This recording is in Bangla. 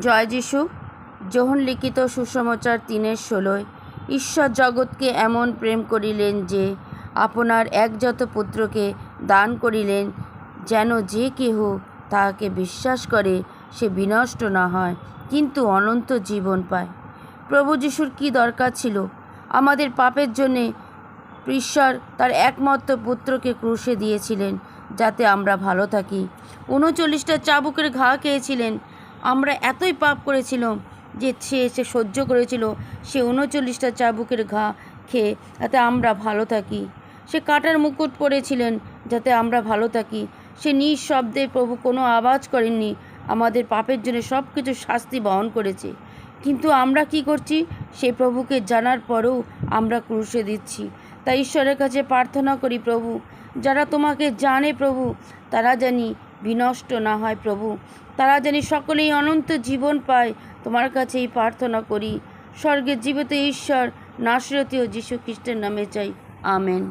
জয় যিশু। যোহন লিখিত সুসমাচার তিনের ষোলোয়, ঈশ্বর জগৎকে এমন প্রেম করিলেন যে, আপনার একযত পুত্রকে দান করিলেন, যেন যে কেহ তাহাকে বিশ্বাস করে, সে বিনষ্ট না হয়, কিন্তু অনন্ত জীবন পায়। প্রভু যিশুর কী দরকার ছিল? আমাদের পাপের জন্যে ঈশ্বর তার একমাত্র পুত্রকে ক্রুশে দিয়েছিলেন, যাতে আমরা ভালো থাকি। উনচল্লিশটা চাবুকের ঘা খেয়েছিলেন আমরা এতই পাপ করেছিলাম যে সে সে সহ্য করেছিল সে উনচল্লিশটা চাবুকের ঘা খেয়ে যাতে আমরা ভালো থাকি। সে কাটার মুকুট পরেছিলেন যাতে আমরা ভালো থাকি। সে নিঃশব্দে প্রভু কোনো আওয়াজ করেননি। আমাদের পাপের জন্য সব কিছু শাস্তি বহন করেছে। কিন্তু আমরা কি করছি? সেই প্রভুকে জানার পরেও আমরা ক্রুশে দিচ্ছি। তাই ঈশ্বরের কাছে প্রার্থনা করি প্রভু, যারা তোমাকে জানে প্রভু, তারা জানি বিনষ্ট না হয় প্রভু। তারা জানি সকলেই অনন্ত জীবন পায়, তোমার কাছে এই প্রার্থনা করি। স্বর্গের জীবিত ঈশ্বর, নাসরতীয় যীশু খ্রিস্টের নামে চাই। আমেন।